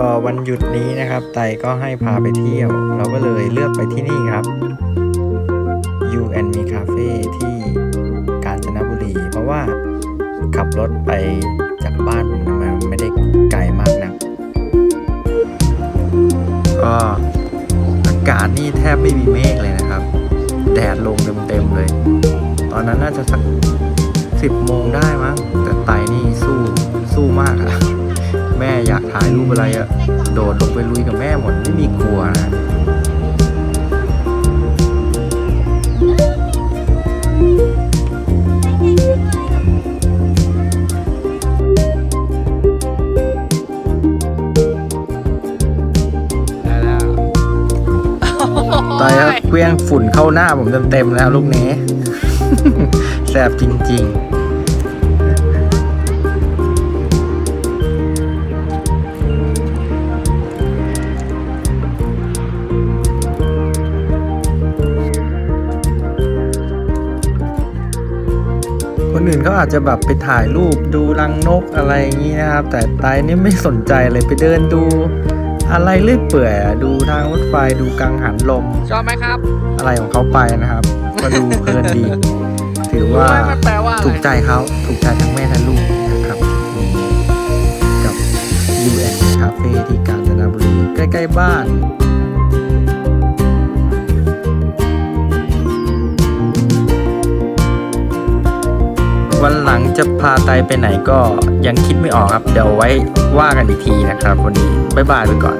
ก็วันหยุดนี้นะครับ ไตก็ให้พาไปเที่ยว เราก็เลยเลือกไปที่นี่ครับ U and Me Cafe ที่กาญจนบุรี เพราะว่าขับรถไปจากบ้านผมมันไม่ได้ไกลมากนะก็อากาศนี่แทบไม่มีเมฆเลยนะครับ แดดลงเต็มๆเลย ตอนนั้นน่าจะสักสิบโมงได้มั้งแต่ไตนี่สู้สู้มากอะ รูปอะไรอะโดดลงไปลุยกับแม่หมดไม่มีกลัวนะได้แล้วไตครับเคลี้ยงฝุ่นเข้าหน้าผมเต็มๆแล้วลูกนี้ แสบจริง ๆ คนอื่นเขาอาจจะแบบไปถ่ายรูปดูรังนกอะไรอย่างนี้นะครับ แต่ไตนี่ไม่สนใจเลยไปเดินดู อะไรเลื่อยเปื่อยอะดูทางรถไฟดูกังหันลม ชอบไหมครับ อะไรของเขาไปนะครับ ก็ดูเพลินดี ถือว่ารู้ไหมมันแปลว่าอะไรถูกใจเขาถูกใจทั้งแม่และลูกนะครับนี่กับ UN Cafe ที่กาญจนบุรีใกล้ ๆ บ้าน วันหลังจะพาไตไปไหนก็ยังคิดไม่ออกครับ เดี๋ยวไว้ว่ากันอีกทีนะครับ วันนี้บ๊ายบายไปก่อน